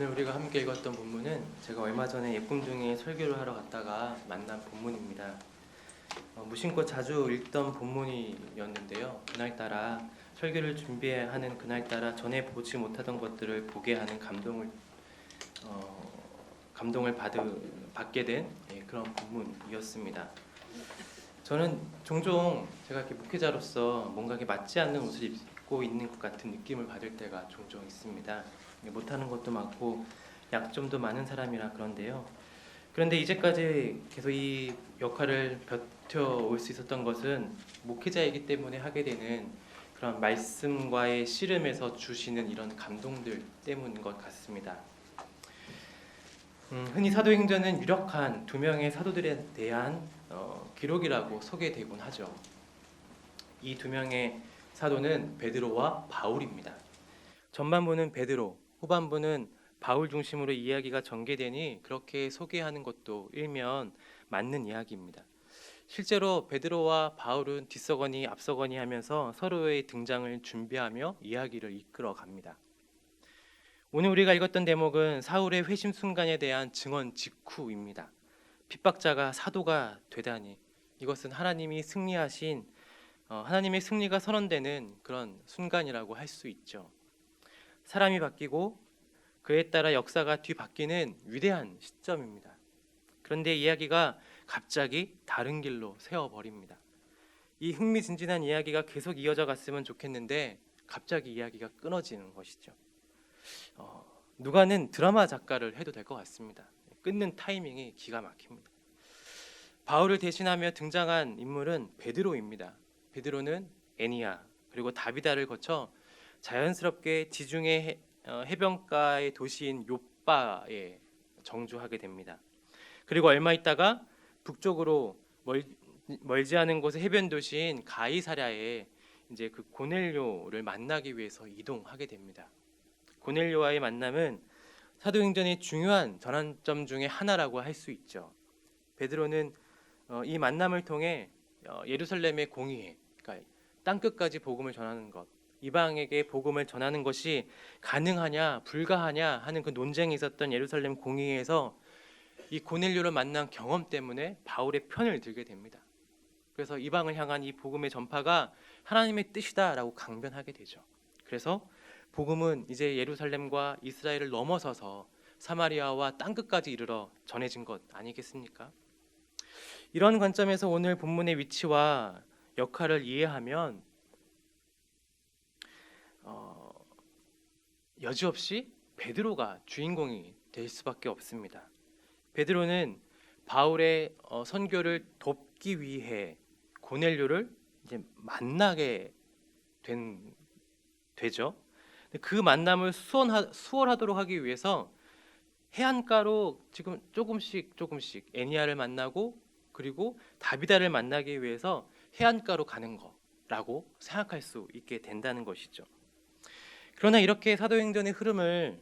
오늘 우리가 함께 읽었던 본문은 제가 얼마 전에 예쁨 중에 설교를 하러 갔다가 만난 본문입니다. 어, 무심코 자주 읽던 본문이었는데요. 그날따라 설교를 준비하는 그날따라 전에 보지 못하던 것들을 보게 하는 감동을 어, 감동을 받 받게 된 예, 그런 본문이었습니다. 저는 종종 제가 이렇게 목회자로서 뭔가 이렇게 맞지 않는 옷을 입고 있는 것 같은 느낌을 받을 때가 종종 있습니다. 못하는 것도 많고 약점도 많은 사람이라 그런데요. 그런데 이제까지 계속 이 역할을 버텨올 수 있었던 것은 목회자이기 때문에 하게 되는 그런 말씀과의 씨름에서 주시는 이런 감동들 때문인 것 같습니다. 음, 흔히 사도행전은 유력한 두 명의 사도들에 대한 어, 기록이라고 소개되곤 하죠. 이 두 명의 사도는 베드로와 바울입니다. 전반부는 베드로, 후반부는 바울 중심으로 이야기가 전개되니 그렇게 소개하는 것도 일면 맞는 이야기입니다. 실제로 베드로와 바울은 뒷서거니 앞서거니 하면서 서로의 등장을 준비하며 이야기를 이끌어 갑니다. 오늘 우리가 읽었던 대목은 사울의 회심 순간에 대한 증언 직후입니다. 핍박자가 사도가 되다니 이것은 하나님이 승리하신 어, 하나님의 승리가 선언되는 그런 순간이라고 할 수 있죠. 사람이 바뀌고 그에 따라 역사가 뒤바뀌는 위대한 시점입니다. 그런데 이야기가 갑자기 다른 길로 세워버립니다. 이 흥미진진한 이야기가 계속 이어져 갔으면 좋겠는데 갑자기 이야기가 끊어지는 것이죠. 어, 누가는 드라마 작가를 해도 될 것 같습니다. 끊는 타이밍이 기가 막힙니다. 바울을 대신하며 등장한 인물은 베드로입니다. 베드로는 애니야 그리고 다비다를 거쳐 자연스럽게 지중해 해, 어, 해변가의 도시인 요빠에 정주하게 됩니다. 그리고 얼마 있다가 북쪽으로 멀, 멀지 않은 곳의 해변 도시인 가이사랴에 이제 그 고넬료를 만나기 위해서 이동하게 됩니다. 고넬료와의 만남은 사도행전의 중요한 전환점 중의 하나라고 할 수 있죠. 베드로는 어, 이 만남을 통해 어, 예루살렘의 공의회, 그러니까 땅 끝까지 복음을 전하는 것, 이방에게 복음을 전하는 것이 가능하냐 불가하냐 하는 그 논쟁이 있었던 예루살렘 공의회에서 이 고넬료를 만난 경험 때문에 바울의 편을 들게 됩니다. 그래서 이방을 향한 이 복음의 전파가 하나님의 뜻이다라고 강변하게 되죠. 그래서 복음은 이제 예루살렘과 이스라엘을 넘어서서 사마리아와 땅 끝까지 이르러 전해진 것 아니겠습니까? 이런 관점에서 오늘 본문의 위치와 역할을 이해하면 여지없이 베드로가 주인공이 될 수밖에 없습니다. 베드로는 바울의 어, 선교를 돕기 위해 고넬료를 이제 만나게 된 되죠. 그 만남을 수원하, 수월하도록 하기 위해서 해안가로 지금 조금씩 조금씩 애니아를 만나고 그리고 다비다를 만나기 위해서 해안가로 가는 거라고 생각할 수 있게 된다는 것이죠. 그러나 이렇게 사도행전의 흐름을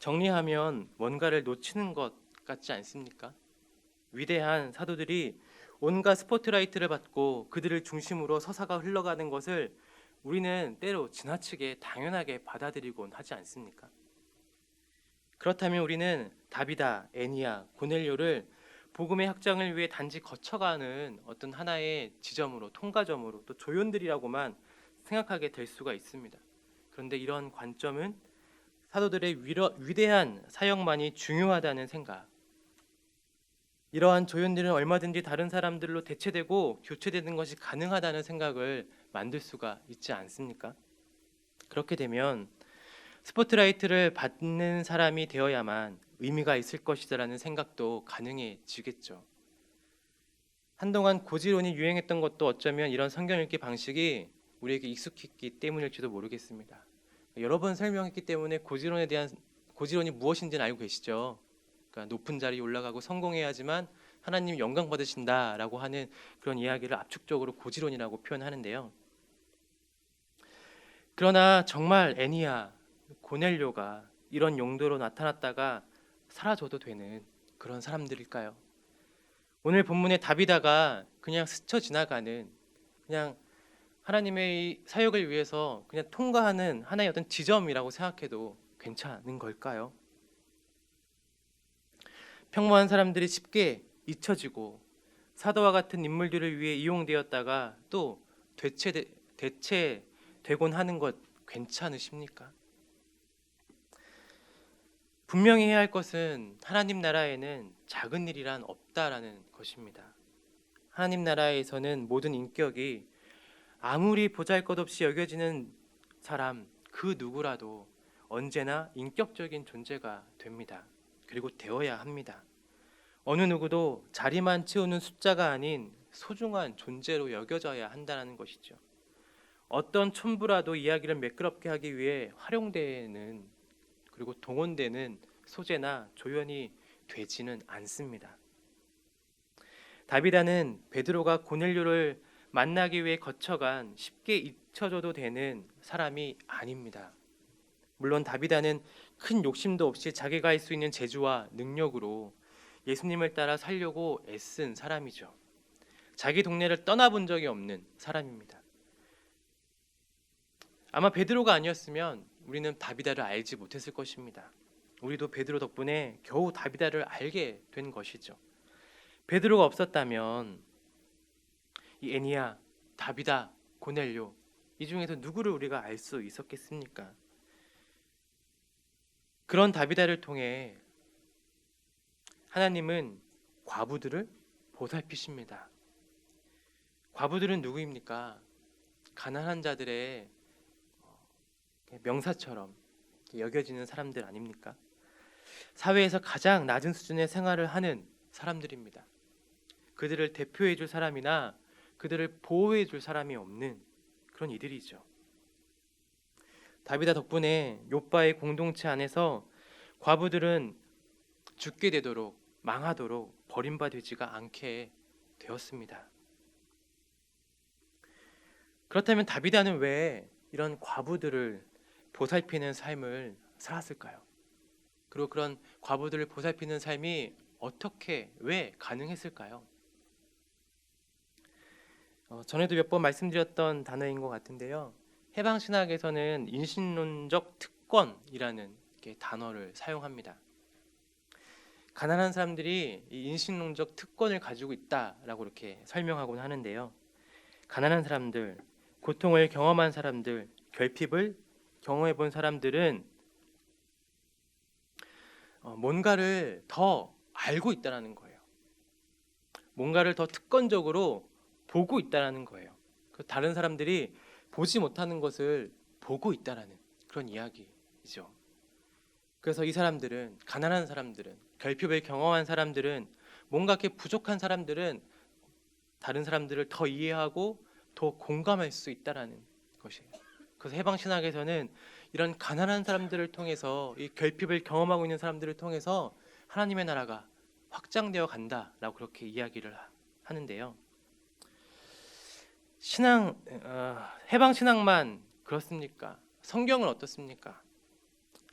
정리하면 뭔가를 놓치는 것 같지 않습니까? 위대한 사도들이 온갖 스포트라이트를 받고 그들을 중심으로 서사가 흘러가는 것을 우리는 때로 지나치게 당연하게 받아들이곤 하지 않습니까? 그렇다면 우리는 다비다, 애니아, 고넬료를 복음의 확장을 위해 단지 거쳐가는 어떤 하나의 지점으로 통과점으로 또 조연들이라고만 생각하게 될 수가 있습니다. 그런데 이런 관점은 사도들의 위러, 위대한 사역만이 중요하다는 생각. 이러한 조연들은 얼마든지 다른 사람들로 대체되고 교체되는 것이 가능하다는 생각을 만들 수가 있지 않습니까? 그렇게 되면 스포트라이트를 받는 사람이 되어야만 의미가 있을 것이다라는 생각도 가능해지겠죠. 한동안 고지론이 유행했던 것도 어쩌면 이런 성경 읽기 방식이 우리에게 익숙했기 때문일지도 모르겠습니다. 여러 번 설명했기 때문에 고지론에 대한 고지론이 무엇인지는 알고 계시죠. 그러니까 높은 자리에 올라가고 성공해야지만 하나님 영광 받으신다라고 하는 그런 이야기를 압축적으로 고지론이라고 표현하는데요. 그러나 정말 애니아 고넬료가 이런 용도로 나타났다가 사라져도 되는 그런 사람들일까요? 오늘 본문의 다비다가 그냥 스쳐 지나가는 그냥 하나님의 사역을 위해서 그냥 통과하는 하나의 어떤 지점이라고 생각해도 괜찮은 걸까요? 평범한 사람들이 쉽게 잊혀지고 사도와 같은 인물들을 위해 이용되었다가 또 대체 대체되곤 하는 것 괜찮으십니까? 분명히 해야 할 것은 하나님 나라에는 작은 일이란 없다라는 것입니다. 하나님 나라에서는 모든 인격이 아무리 보잘것없이 여겨지는 사람 그 누구라도 언제나 인격적인 존재가 됩니다. 그리고 되어야 합니다. 어느 누구도 자리만 채우는 숫자가 아닌 소중한 존재로 여겨져야 한다는 것이죠. 어떤 촌부라도 이야기를 매끄럽게 하기 위해 활용되는 그리고 동원되는 소재나 조연이 되지는 않습니다. 다비다는 베드로가 고넬료를 만나기 위해 거쳐간 쉽게 잊혀져도 되는 사람이 아닙니다. 물론 다비다는 큰 욕심도 없이 자기가 할 수 있는 재주와 능력으로 예수님을 따라 살려고 애쓴 사람이죠. 자기 동네를 떠나본 적이 없는 사람입니다. 아마 베드로가 아니었으면 우리는 다비다를 알지 못했을 것입니다. 우리도 베드로 덕분에 겨우 다비다를 알게 된 것이죠. 베드로가 없었다면 이 애니야, 다비다, 고넬료 이 중에서 누구를 우리가 알 수 있었겠습니까? 그런 다비다를 통해 하나님은 과부들을 보살피십니다. 과부들은 누구입니까? 가난한 자들의 어, 명사처럼 여겨지는 사람들 아닙니까? 사회에서 가장 낮은 수준의 생활을 하는 사람들입니다. 그들을 대표해 줄 사람이나 그들을 보호해 줄 사람이 없는 그런 이들이죠. 다비다 덕분에 요바의 공동체 안에서 과부들은 죽게 되도록 망하도록 버림받지가 않게 되었습니다. 그렇다면 다비다는 왜 이런 과부들을 보살피는 삶을 살았을까요? 그리고 그런 과부들을 보살피는 삶이 어떻게 왜 가능했을까요? 어, 전에도 몇 번 말씀드렸던 단어인 것 같은데요. 해방 신학에서는 인신론적 특권이라는 단어를 사용합니다. 가난한 사람들이 이 인신론적 특권을 가지고 있다라고 이렇게 설명하곤 하는데요. 가난한 사람들, 고통을 경험한 사람들, 결핍을 경험해 본 사람들은 어, 뭔가를 더 알고 있다라는 거예요. 뭔가를 더 특권적으로 보고 있다라는 거예요. 그 다른 사람들이 보지 못하는 것을 보고 있다라는 그런 이야기이죠. 그래서 이 사람들은 가난한 사람들은 결핍을 경험한 사람들은 뭔가 이렇게 부족한 사람들은 다른 사람들을 더 이해하고 더 공감할 수 있다라는 것이에요. 그래서 해방 신학에서는 이런 가난한 사람들을 통해서 이 결핍을 경험하고 있는 사람들을 통해서 하나님의 나라가 확장되어 간다라고 그렇게 이야기를 하는데요. 신앙 어, 해방 신앙만 그렇습니까? 성경은 어떻습니까?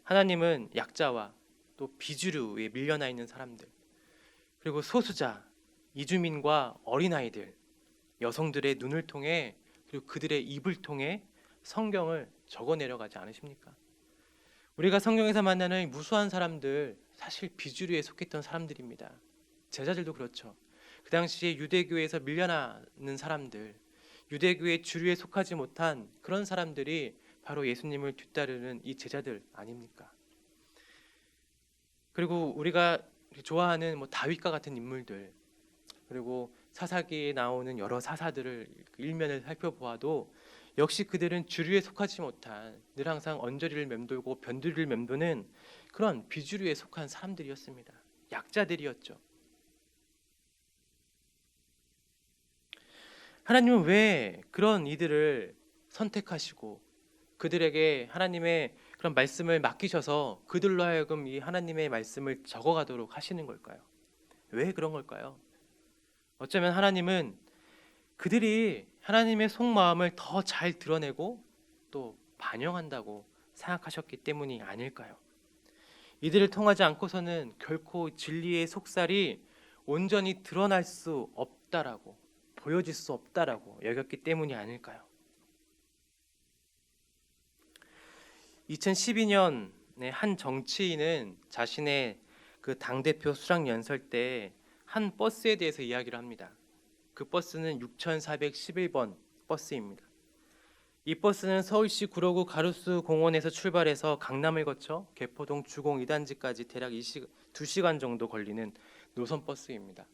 하나님은 약자와 또 비주류에 밀려나 있는 사람들 그리고 소수자, 이주민과 어린아이들, 여성들의 눈을 통해 그리고 그들의 입을 통해 성경을 적어 내려가지 않으십니까? 우리가 성경에서 만나는 무수한 사람들 사실 비주류에 속했던 사람들입니다. 제자들도 그렇죠. 그 당시에 유대교에서 밀려나는 사람들, 유대교의 주류에 속하지 못한 그런 사람들이 바로 예수님을 뒤따르는 이 제자들 아닙니까? 그리고 우리가 좋아하는 뭐 다윗과 같은 인물들 그리고 사사기에 나오는 여러 사사들을 일면을 살펴보아도 역시 그들은 주류에 속하지 못한 늘 항상 언저리를 맴돌고 변두리를 맴도는 그런 비주류에 속한 사람들이었습니다. 약자들이었죠. 하나님은 왜 그런 이들을 선택하시고 그들에게 하나님의 그런 말씀을 맡기셔서 그들로 하여금 이 하나님의 말씀을 적어가도록 하시는 걸까요? 왜 그런 걸까요? 어쩌면 하나님은 그들이 하나님의 속마음을 더 잘 드러내고 또 반영한다고 생각하셨기 때문이 아닐까요? 이들을 통하지 않고서는 결코 진리의 속살이 온전히 드러날 수 없다라고 보여질 수 없다라고 여겼기 때문이 아닐까요? 2012년에 한 정치인은 자신의 그 당 대표 수락 연설 때 한 버스에 대해서 이야기를 합니다. 그 버스는 6,411번 버스입니다. 이 버스는 서울시 구로구 가로수 공원에서 출발해서 강남을 거쳐 개포동 주공 2단지까지 대략 2시간 정도 걸리는 노선 버스입니다.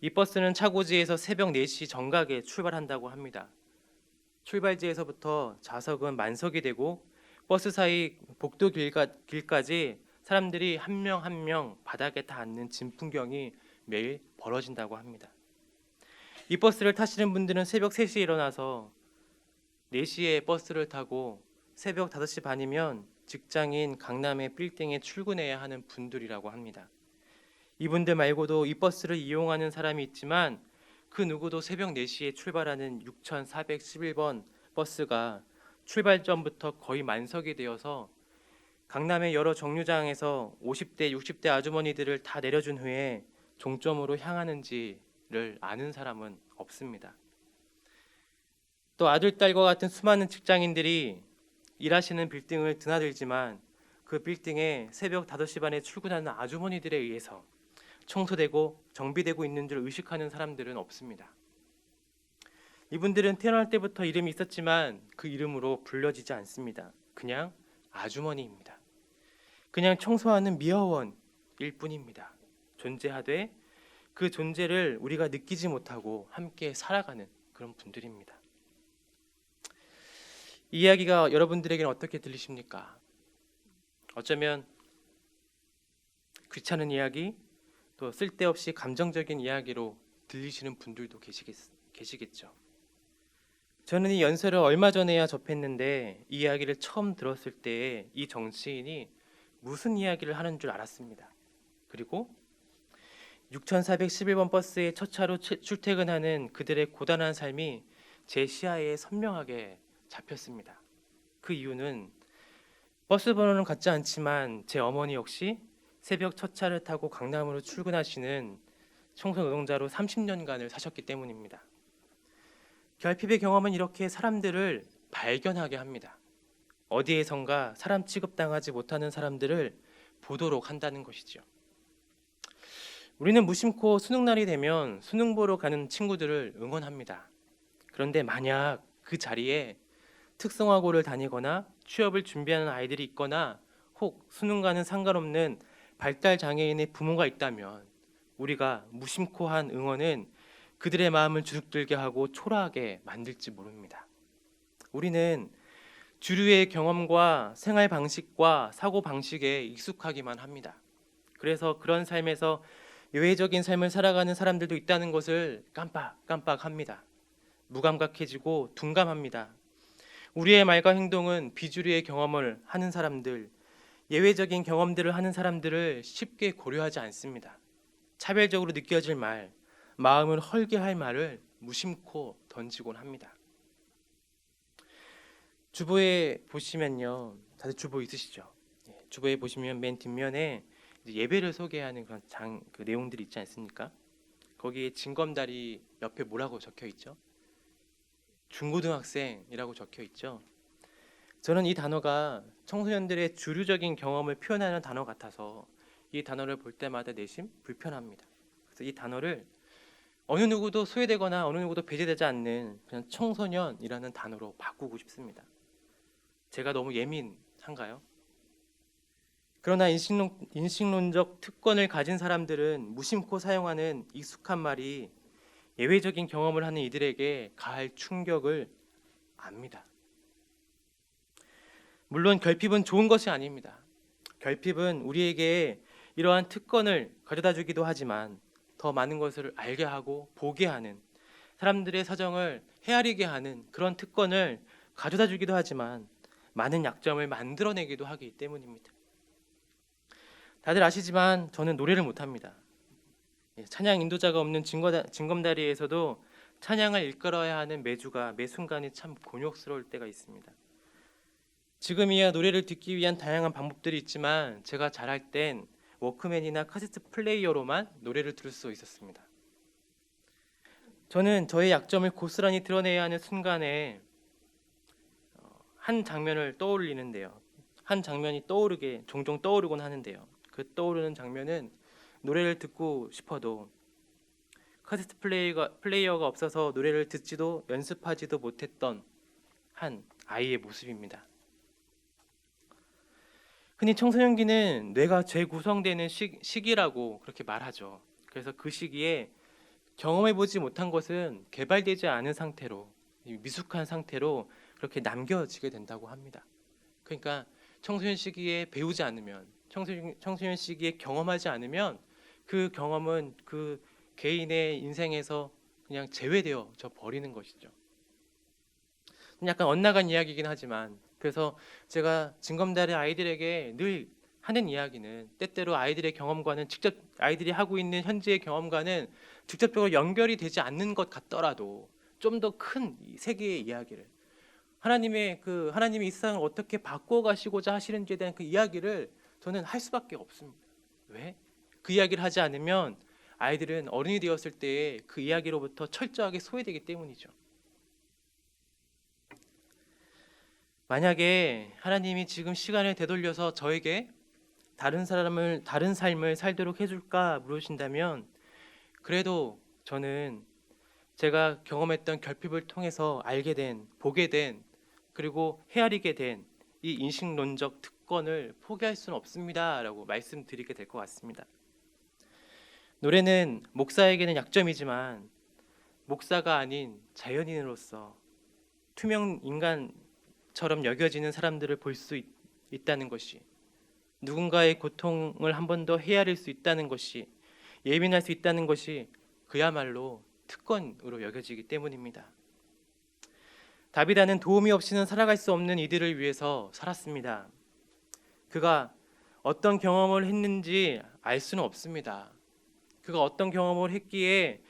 이 버스는 차고지에서 새벽 4시 정각에 출발한다고 합니다. 출발지에서부터 좌석은 만석이 되고 버스 사이 복도 길가, 길까 지 사람들이 한 명 한 명 바닥에 다 앉는 진 풍경이 매일 벌어진다고 합니다. 이 버스를 타시는 분들은 새벽 3시에 일어나서 4시에 버스를 타고 새벽 5시 반이면 직장인 강남의 빌딩에 출근해야 하는 분들이라고 합니다. 이분들 말고도 이 버스를 이용하는 사람이 있지만 그 누구도 새벽 4시에 출발하는 6,411번 버스가 출발 전부터 거의 만석이 되어서 강남의 여러 정류장에서 50대, 60대 아주머니들을 다 내려준 후에 종점으로 향하는지를 아는 사람은 없습니다. 또 아들, 딸과 같은 수많은 직장인들이 일하시는 빌딩을 드나들지만 그 빌딩에 새벽 5시 반에 출근하는 아주머니들에 의해서 청소되고 정비되고 있는 줄 의식하는 사람들은 없습니다. 이분들은 태어날 때부터 이름이 있었지만 그 이름으로 불려지지 않습니다. 그냥 아주머니입니다. 그냥 청소하는 미화원일 뿐입니다. 존재하되 그 존재를 우리가 느끼지 못하고 함께 살아가는 그런 분들입니다. 이 이야기가 여러분들에게는 어떻게 들리십니까? 어쩌면 귀찮은 이야기, 또 쓸데없이 감정적인 이야기로 들리시는 분들도 계시겠, 계시겠죠. 저는 이 연설을 얼마 전에야 접했는데 이 이야기를 처음 들었을 때 이 정치인이 무슨 이야기를 하는 줄 알았습니다. 그리고 6411번 버스에 첫 차로 출퇴근하는 그들의 고단한 삶이 제 시야에 선명하게 잡혔습니다. 그 이유는 버스 번호는 같지 않지만 제 어머니 역시 새벽 첫 차를 타고 강남으로 출근하시는 청소 노동자로 30년간을 사셨기 때문입니다. 결핍의 경험은 이렇게 사람들을 발견하게 합니다. 어디에선가 사람 취급당하지 못하는 사람들을 보도록 한다는 것이죠. 우리는 무심코 수능 날이 되면 수능 보러 가는 친구들을 응원합니다. 그런데 만약 그 자리에 특성화고를 다니거나 취업을 준비하는 아이들이 있거나 혹 수능 과는 상관없는 발달 장애인의 부모가 있다면 우리가 무심코 한 응원은 그들의 마음을 주눅들게 하고 초라하게 만들지 모릅니다. 우리는 주류의 경험과 생활 방식과 사고 방식에 익숙하기만 합니다. 그래서 그런 삶에서 예외적인 삶을 살아가는 사람들도 있다는 것을 깜빡깜빡합니다. 무감각해지고 둔감합니다. 우리의 말과 행동은 비주류의 경험을 하는 사람들, 예외적인 경험들을 하는 사람들을 쉽게 고려하지 않습니다. 차별적으로 느껴질 말, 마음을 헐게 할 말을 무심코 던지곤 합니다. 주보에 보시면요, 다들 주보 있으시죠? 예, 주보에 보시면 맨 뒷면에 예배를 소개하는 그런 장, 그 내용들이 있지 않습니까? 거기에 징검다리 옆에 뭐라고 적혀 있죠? 중고등학생이라고 적혀 있죠. 저는 이 단어가 청소년들의 주류적인 경험을 표현하는 단어 같아서 이 단어를 볼 때마다 내심 불편합니다. 그래서 이 단어를 어느 누구도 소외되거나 어느 누구도 배제되지 않는 그냥 청소년이라는 단어로 바꾸고 싶습니다. 제가 너무 예민한가요? 그러나 인식론, 인식론적 특권을 가진 사람들은 무심코 사용하는 익숙한 말이 예외적인 경험을 하는 이들에게 가할 충격을 압니다. 물론 결핍은 좋은 것이 아닙니다. 결핍은 우리에게 이러한 특권을 가져다 주기도 하지만 더 많은 것을 알게 하고 보게 하는 사람들의 사정을 헤아리게 하는 그런 특권을 가져다 주기도 하지만 많은 약점을 만들어내기도 하기 때문입니다. 다들 아시지만 저는 노래를 못합니다. 예, 찬양 인도자가 없는 징검다리에서도 찬양을 이끌어야 하는 매주가 매 순간이 참 곤욕스러울 때가 있습니다. 지금이야 노래를 듣기 위한 다양한 방법들이 있지만 제가 잘할 땐 워크맨이나 카세트 플레이어로만 노래를 들을 수 있었습니다. 저는 저의 약점을 고스란히 드러내야 하는 순간에 어, 한 장면을 떠올리는데요. 한 장면이 떠오르게 종종 떠오르곤 하는데요. 그 떠오르는 장면은 노래를 듣고 싶어도 카세트 플레이가, 플레이어가 없어서 노래를 듣지도 연습하지도 못했던 한 아이의 모습입니다. 흔히 청소년기는 뇌가 재구성되는 시, 시기라고 그렇게 말하죠. 그래서 그 시기에 경험해보지 못한 것은 개발되지 않은 상태로 미숙한 상태로 그렇게 남겨지게 된다고 합니다. 그러니까 청소년 시기에 배우지 않으면 청소년, 청소년 시기에 경험하지 않으면 그 경험은 그 개인의 인생에서 그냥 제외되어져 버리는 것이죠. 약간 엇나간 이야기이긴 하지만 그래서 제가 진검다리 아이들에게 늘 하는 이야기는 때때로 아이들의 경험과는 직접 아이들이 하고 있는 현재의 경험과는 직접적으로 연결이 되지 않는 것 같더라도 좀 더 큰 세계의 이야기를 하나님의 그 하나님이 이 세상을 어떻게 바꿔 가시고자 하시는지에 대한 그 이야기를 저는 할 수밖에 없습니다. 왜? 그 이야기를 하지 않으면 아이들은 어른이 되었을 때 그 이야기로부터 철저하게 소외되기 때문이죠. 만약에 하나님이 지금 시간을 되돌려서 저에게 다른 사람을 다른 삶을 살도록 해줄까 물으신다면 그래도 저는 제가 경험했던 결핍을 통해서 알게 된 보게 된 그리고 헤아리게 된 이 인식론적 특권을 포기할 수는 없습니다라고 말씀드리게 될 것 같습니다. 노래는 목사에게는 약점이지만 목사가 아닌 자연인으로서 투명 인간 처럼 여겨지는 사람들을 볼 수 있다는 것이 누군가의 고통을 한 번 더 헤아릴 수 있다는 것이 예민할 수 있다는 것이 그야말로 특권으로 여겨지기 때문입니다. 다비다는 도움이 없이는 살아갈 수 없는 이들을 위해서 살았습니다. 그가 어떤 경험을 했는지 알 수는 없습니다. 그가 어떤 경험을 했기에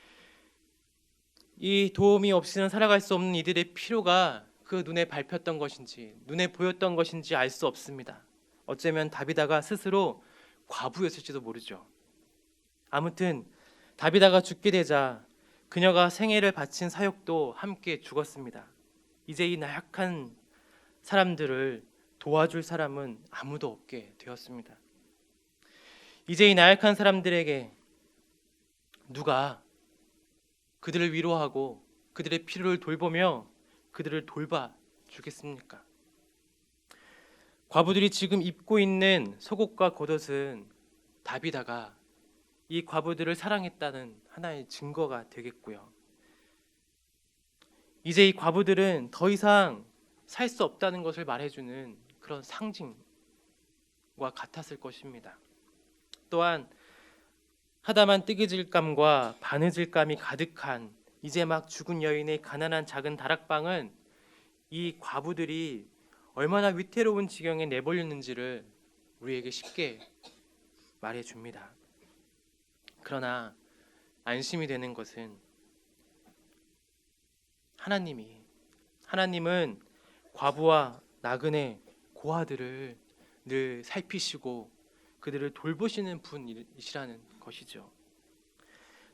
이 도움이 없이는 살아갈 수 없는 이들의 필요가 그 눈에 밟혔던 것인지 눈에 보였던 것인지 알 수 없습니다. 어쩌면 다비다가 스스로 과부였을지도 모르죠. 아무튼 다비다가 죽게 되자 그녀가 생애를 바친 사역도 함께 죽었습니다. 이제 이 나약한 사람들을 도와줄 사람은 아무도 없게 되었습니다. 이제 이 나약한 사람들에게 누가 그들을 위로하고 그들의 필요를 돌보며 그들을 돌봐 주겠습니까? 과부들이 지금 입고 있는 속옷과 겉옷은 다비다가 이 과부들을 사랑했다는 하나의 증거가 되겠고요. 이제 이 과부들은 더 이상 살 수 없다는 것을 말해주는 그런 상징과 같았을 것입니다. 또한 하다만 뜨개질감과 바느질감이 가득한 이제 막 죽은 여인의 가난한 작은 다락방은 이 과부들이 얼마나 위태로운 지경에 내몰렸는지를 우리에게 쉽게 말해 줍니다. 그러나 안심이 되는 것은 하나님이 하나님은 과부와 나그네 고아들을 늘 살피시고 그들을 돌보시는 분이시라는 것이죠.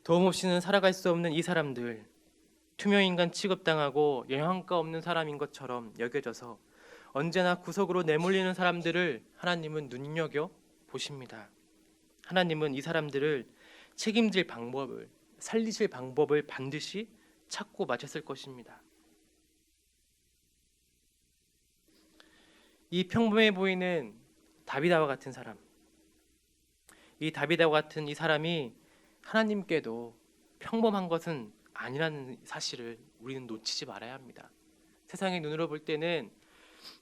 도움 없이는 살아갈 수 없는 이 사람들 투명 인간 취급당하고 영향가 없는 사람인 것처럼 여겨져서 언제나 구석으로 내몰리는 사람들을 하나님은 눈여겨 보십니다. 하나님은 이 사람들을 책임질 방법을 살리실 방법을 반드시 찾고 마셨을 것입니다. 이 평범해 보이는 다비다와 같은 사람, 이 다비다와 같은 이 사람이 하나님께도 평범한 것은 아니라는 사실을 우리는 놓치지 말아야 합니다. 세상의 눈으로 볼 때는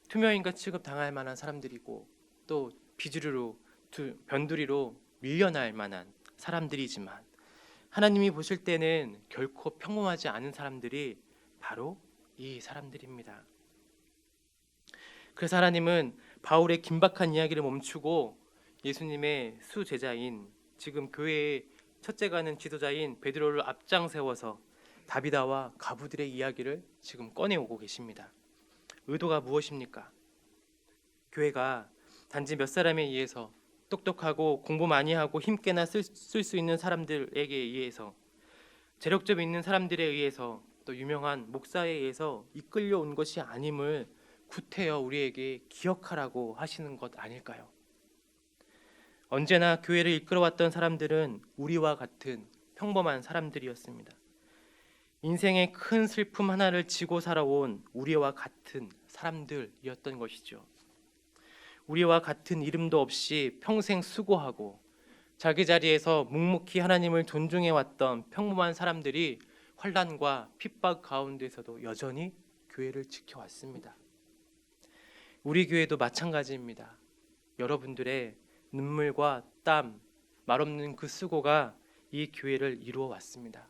투명인가 취급 당할 만한 사람들이고 또 비주류로 변두리로 밀려날 만한 사람들이지만 하나님이 보실 때는 결코 평범하지 않은 사람들이 바로 이 사람들입니다. 그래서 하나님은 바울의 긴박한 이야기를 멈추고 예수님의 수제자인 지금 교회의 첫째 가는 지도자인 베드로를 앞장 세워서 다비다와 가부들의 이야기를 지금 꺼내오고 계십니다. 의도가 무엇입니까? 교회가 단지 몇 사람에 의해서 똑똑하고 공부 많이 하고 힘께나 쓸 수 있는 사람들에게 의해서 재력점 있는 사람들에 의해서 또 유명한 목사에 의해서 이끌려 온 것이 아님을 구태여 우리에게 기억하라고 하시는 것 아닐까요? 언제나 교회를 이끌어왔던 사람들은 우리와 같은 평범한 사람들이었습니다. 인생의 큰 슬픔 하나를 지고 살아온 우리와 같은 사람들이었던 것이죠. 우리와 같은 이름도 없이 평생 수고하고 자기 자리에서 묵묵히 하나님을 존중해 왔던 평범한 사람들이 환란과 핍박 가운데서도 여전히 교회를 지켜왔습니다. 우리 교회도 마찬가지입니다. 여러분들의 눈물과 땀, 말없는 그 수고가 이 교회를 이루어 왔습니다.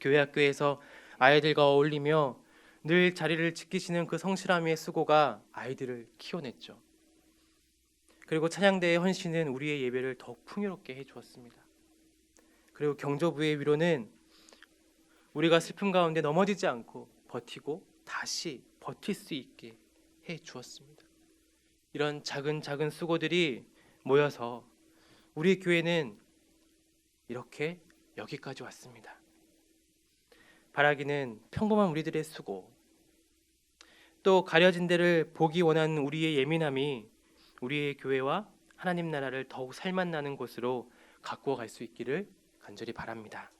교회 학교에서 아이들과 어울리며 늘 자리를 지키시는 그 성실함의 수고가 아이들을 키워냈죠. 그리고 찬양대의 헌신은 우리의 예배를 더욱 풍요롭게 해 주었습니다. 그리고 경조부의 위로는 우리가 슬픔 가운데 넘어지지 않고 버티고 다시 버틸 수 있게 해 주었습니다. 이런 작은 작은 수고들이 모여서 우리 교회는 이렇게 여기까지 왔습니다. 바라기는 평범한 우리들의 수고, 또 가려진 데를 보기 원하는 우리의 예민함이 우리의 교회와 하나님 나라를 더욱 살맛나는 곳으로 가꾸어 갈 수 있기를 간절히 바랍니다.